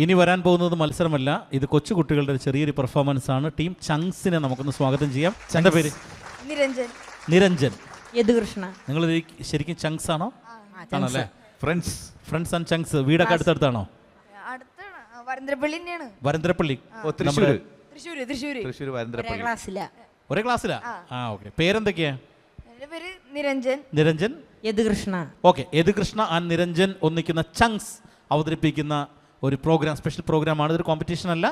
ഇനി വരാൻ പോകുന്നത് മത്സരമല്ല. ഇത് കൊച്ചു കുട്ടികളുടെ ചെറിയൊരു പെർഫോമൻസ് ആണ്. ടീം ചങ്സിനെ നമുക്കൊന്ന് സ്വാഗതം ചെയ്യാം. എന്താ പേര്? നിരഞ്ജൻ. നിരഞ്ജൻ. യദുകൃഷ്ണ. നിങ്ങൾ ശരിക്കും ചങ്സ് ആണോ? ആണല്ലേ? ഫ്രണ്ട്സ്. ഫ്രണ്ട്സ് ആൻഡ് ചങ്സ്. വീടൊക്കെ അടുത്തടുത്താണോ? വരന്തരപ്പള്ളി ഒരേ ക്ലാസ്സിലാ. ആ. ഓക്കെ. പേരെന്തൊക്കെയാ? നിരഞ്ജൻ. നിരഞ്ജൻ? യദുകൃഷ്ണ. ഓക്കെ. യദുകൃഷ്ണ ആൻഡ് നിരഞ്ജൻ ഒന്നിക്കുന്ന ചങ്സ് അവതരിപ്പിക്കുന്ന ഒരു പ്രോഗ്രാം സ്പെഷ്യൽ പ്രോഗ്രാമാണ് ഇതൊരു കോമ്പറ്റീഷൻ അല്ല.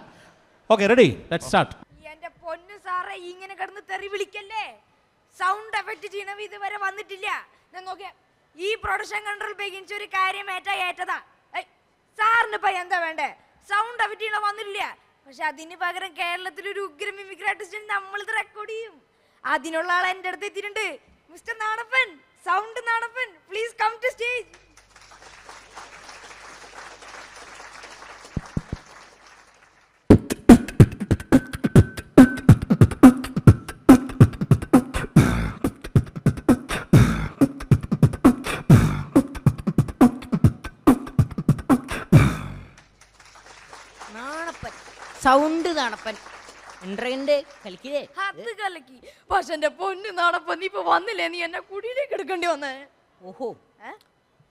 ഓക്കെ റെഡി ലെറ്റ് സ്റ്റാർട്ട് എന്റെ പൊന്നു സാറേ ഇങ്ങനെ കിടന്ന് തെറി വിളിക്കല്ലേ? സൗണ്ട് എഫക്റ്റ് ചെയ്യണവ ഇതുവരെ വന്നിട്ടില്ല. ഞാൻ നോക്കിയ ഈ പ്രൊഡക്ഷൻ കൺട്രോൾ ബേഗിൻസ് ഒരു കാര്യം ഏറ്റാ ഏറ്റതാ. സാറിന് ഇപ്പൊ എന്താ വേണ്ടേ? സൗണ്ട് എഫക്റ്റ് ചെയ്യണ വന്നിട്ടില്ല. പക്ഷെ അതിന് പകരം കേരളത്തിൽ ഒരു ഉഗ്ര മിമിക്രി ആർട്ടിസ്റ്റ് നമ്മളിത് റെക്കോർഡ് ചെയ്യും. അതിനുള്ള ആൾ എന്റെ അടുത്ത് എത്തിയിട്ടുണ്ട്. Mister Nanappan sound Nanappan please come to stage Nanappan sound നടപ്പൻ. എൻട്രയുണ്ട് കളിക്കില്ലേ? അത് കലക്കി പക്ഷെ എന്റെ പൊന്ന് നാണപ്പൻ നീ ഇപ്പൊ വന്നില്ലേ? നീ എന്നെ കുടിയിലേക്ക് എടുക്കേണ്ടി വന്നേ? ഓഹോ?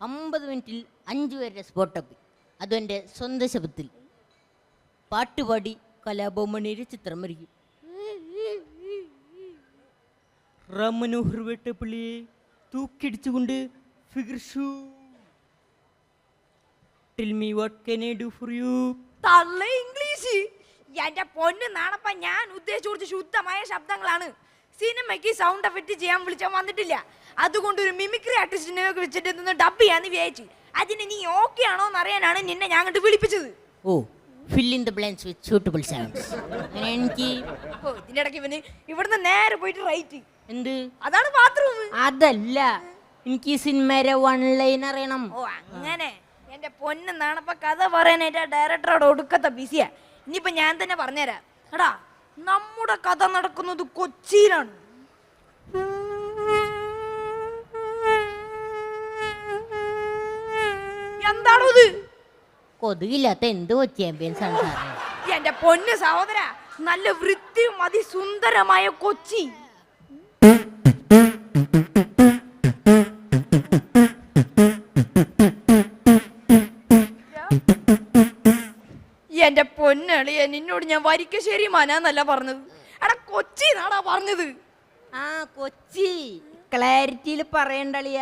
അമ്പത് മിനിറ്റിൽ അഞ്ചു പേരുടെ സ്പോട്ടപ്പ് അതും എന്റെ സ്വന്തം ശബ്ദത്തിൽ. പാട്ടുപാടി കലാഭവമണിയുടെ ചിത്രം വരയ്ക്കും. റമനോഹർ വേട്ടപ്പള്ളിയെ തൂക്കിടിച്ചുകൊണ്ട് figure shoe till me what can I do for you തള്ള ഇംഗ്ലീഷ്. എന്റെ പൊന്ന് നാണപ്പ ഞാൻ ഉദ്ദേശിച്ചു കുറച്ച് ശുദ്ധമായ ശബ്ദങ്ങളാണ്. സിനിമയ്ക്ക് സൗണ്ട് എഫക്റ്റ് ചെയ്യാൻ വിളിച്ചാൽ വന്നിട്ടില്ല. അതുകൊണ്ട് ഒരു മിമിക്രി ആർട്ടിസ്റ്റിനെ വെച്ചിട്ട് നിന്ന് ഡബ് ചെയ്യാന്ന് വിചാരിച്ചു. അതിന് നീ ഓക്കെ ആണോ എന്ന് അറിയാനാണ് നിന്നെ ഞാൻ അങ്ങോട്ട് വിളിപ്പിച്ചത്. ഓ fill in the blanks with suitable sounds അങ്ങനെ എനിക്ക്? ഓ ഇതിന്റെ ഇടയ്ക്ക് ഇവന് ഇവിടുന്ന് നേരെ പോയിട്ട് റൈറ്റ് എന്ത്? അതാണ് ബാത്റൂം അതല്ല. എനിക്ക് ഈ സിനിമയുടെ വൺ ലൈൻ അറിയണം. ഓ അങ്ങനെ. എന്റെ പൊന്ന് നാണപ്പ കഥ പറയാനായിട്ട് ആ ഡയറക്ടറോട് ഒടുക്കത്തെ ബിസിയാ ഇനിയിപ്പൊ ഞാൻ തന്നെ പറഞ്ഞുതരാം. എടാ നമ്മുടെ കഥ നടക്കുന്നത് കൊച്ചിയിലാണ്. എന്താണോ ഇത് കൊതുകില്ലാത്ത എന്ത് ചാമ്പ്യൻസ് ആണ് സാറേ? എന്റെ പൊന്ന് സഹോദര നല്ല വൃത്തിയും അതിസുന്ദരമായ കൊച്ചി. നിന്നോട് ഞാൻ വരിക്കശ്ശേരി മനാന്നല്ല പറഞ്ഞത്. എടാ കൊച്ചി എന്നാടാ പറഞ്ഞത്? ആ കൊച്ചി. ക്ലാരിറ്റിയിൽ പറയണ്ടളിയ.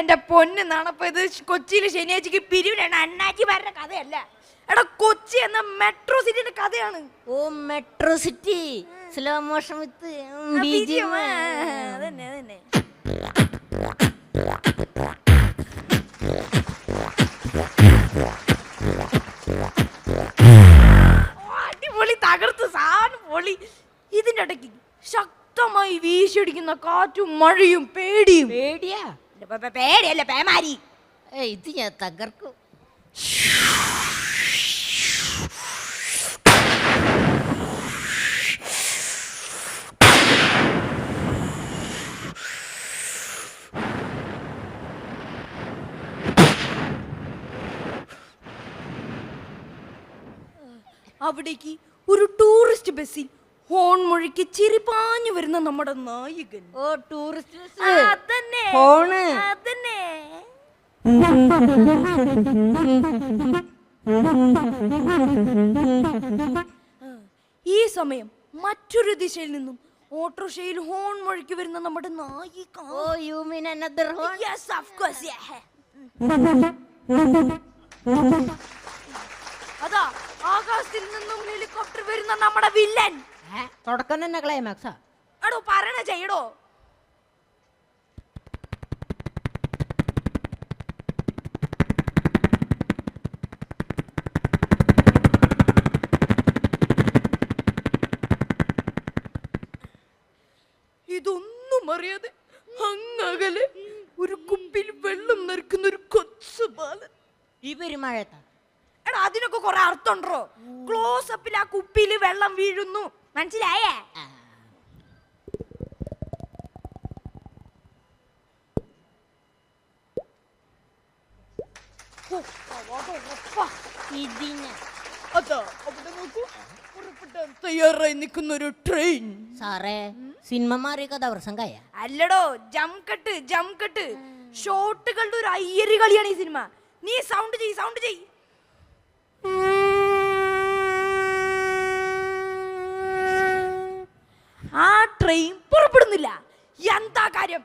എന്റെ പൊന്ന് നാണപ്പ ഇത് കൊച്ചിയിൽ ശനിയാഴ്ചക്ക് പിരിവിനാണ് അണ്ണാച്ചി പറഞ്ഞ കഥയല്ല. എടാ കൊച്ചി എന്ന മെട്രോ സിറ്റിന്റെ കഥയാണ്. ഓ metro city slow motion with തന്നെ തന്നെ അടിപൊളി തകർത്ത് സാധനം പൊളി. ഇതിന്റെ ഇടയ്ക്ക് ശക്തമായി വീശിയടിക്കുന്ന കാറ്റും മഴയും പേടിയും. പേടിയാ? പേടിയല്ല പേമാരി? ഇത് ഞാൻ തകർക്കും. അവിടേക്ക് ഒരു ടൂറിസ്റ്റ് ബസ്സിൽ ഹോൺ മുഴക്കി ചിരിപ്പാഞ്ഞു വരുന്ന നമ്മുടെ നായകൻ. ഓ ടൂറിസ്റ്റ് അതന്നെ. ഫോണ്. അതന്നെ. ഈ സമയം മറ്റൊരു ദിശയിൽ നിന്നും ഓട്ടോറിക്ഷയിൽ ഹോൺ മുഴക്കി വരുന്ന നമ്മുടെ നായിക. ഓ you mean another horn yes off. അതാ ആകാശത്തിൽ നിന്നും ഹെലികോപ്റ്റർ വരുന്ന നമ്മുടെ വില്ലൻ. തുടക്കം തന്നെ ക്ലൈമാക്സാ എടോ പറയണ ചെയ്യടോ. ഇതൊന്നും അറിയാതെ അങ്ങകലെ ഒരു കുപ്പിൽ വെള്ളം നിറക്കുന്ന ഒരു കൊച്ചു ബാലൻ ഇവർ മഴത്താ എടാ അതിനൊക്കെ കുറെ അർത്ഥമുണ്ടോ? ക്ലോസപ്പിൽ ആ കുപ്പിയിൽ വെള്ളം വീഴുന്നു. മനസ്സിലായേ? തയ്യാറായി നിൽക്കുന്ന ഒരു ട്രെയിൻ സിനിമ മാറിയ അല്ലടോ ജംകട്ട് ജംകട്ട് ഷോട്ടുകളുടെ ഒരു അയ്യരി കളിയാണ് ഈ സിനിമ. നീ സൗണ്ട് ചെയ് സൗണ്ട് ചെയ് ആ ട്രെയിൻ പുറപ്പെടുന്നില്ല. എന്താ കാര്യം?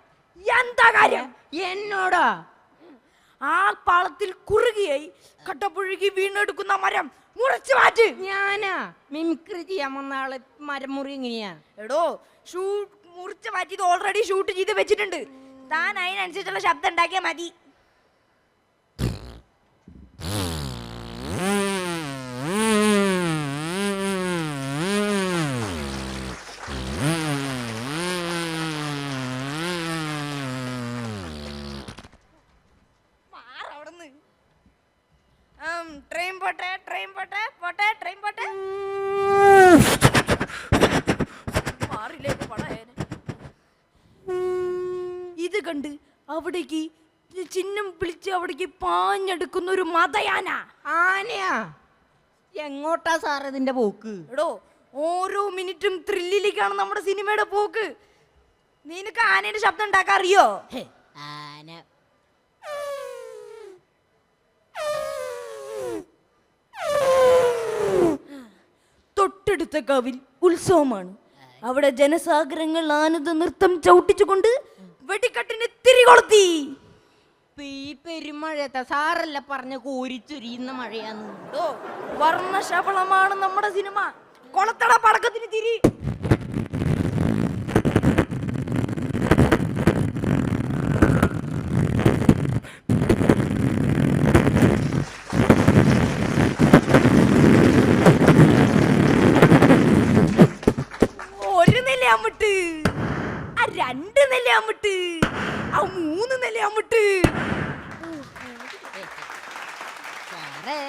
എന്താ കാര്യം? എന്നോടാ. ആ പാളത്തിൽ കുറുകിയായി കട്ടപ്പുഴുകി വീണെടുക്കുന്ന മരം മുറിച്ചു മാറ്റി. ഞാനാ. മിമിക്രി ചെയ്യാൻ വന്ന ആൾ മരമുറി ഇങ്ങനെയാ. എടോ ഷൂട്ട് മുറിച്ച് മാറ്റിയത് ഓൾറെഡി ഷൂട്ട് ചെയ്ത് വെച്ചിട്ടുണ്ട്. താൻ അതിനനുസരിച്ചുള്ള ശബ്ദം ഉണ്ടാക്കിയാൽ മതി മാറവിടുന്ന്. ആം, ട്രെയിൻ പോട്ടെ ട്രെയിൻ പോട്ടെ പോട്ടെ ട്രെയിൻ പോട്ടെ. മാറില്ലേ ഇത് പടയേനെ. ഇത് കണ്ട് അവിടേക്ക് ചിഹ്നം വിളിച്ച് അവിടേക്ക് പാഞ്ഞെടുക്കുന്ന ഒരു മതയാന. ആനയാ? എങ്ങോട്ടാ സാർ ഇതിന്റെ പോക്ക്? എടോ ഓരോ മിനിറ്റും ത്രില്ലിലേക്കാണ് നമ്മുടെ സിനിമയുടെ പോക്ക്. നിനക്ക് ആനയുടെ ശബ്ദം ഉണ്ടാക്കാൻ അറിയോ? ഹേ, തൊട്ടടുത്ത കവിൽ ഉത്സവമാണ്. അവിടെ ജനസാഗരങ്ങൾ ആനന്ദ നൃത്തം ചവിട്ടിച്ചുകൊണ്ട് വെടിക്കെട്ടിന് തിരികൊളുത്തി. കൊളുത്തി ഈ പെരുമഴയത്തെ സാറല്ല പറഞ്ഞ കോരിച്ചൊരിയുന്ന മഴയാന്ന്. വർണശബളമാണ് നമ്മുടെ സിനിമ. കൊളത്തട പടക്കത്തിന് തിരി ഒരു നില ആ രണ്ട് നില അമ്മിട്ട്. ആ മൂന്ന് നില സാറേ.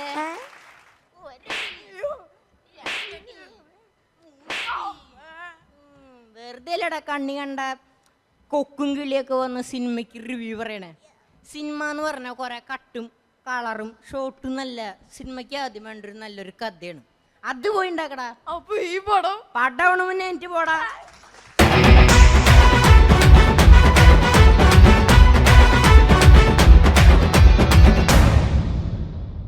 വെറുതെ കണ്ണി കണ്ട. കൊക്കും കിളിയൊക്കെ വന്ന് സിനിമയ്ക്ക് റിവ്യൂ പറയണേ. സിനിമ എന്ന് പറഞ്ഞാൽ കുറെ കട്ടും കളറും ഷോട്ടും നല്ല സിനിമയ്ക്ക് ആദ്യം വേണ്ട ഒരു നല്ലൊരു കഥയാണ്. അത് പോയിണ്ടാക്കടാ അപ്പൊ ഈ പടം പടവണ മുന്നേ എനിക്ക് പോടാ.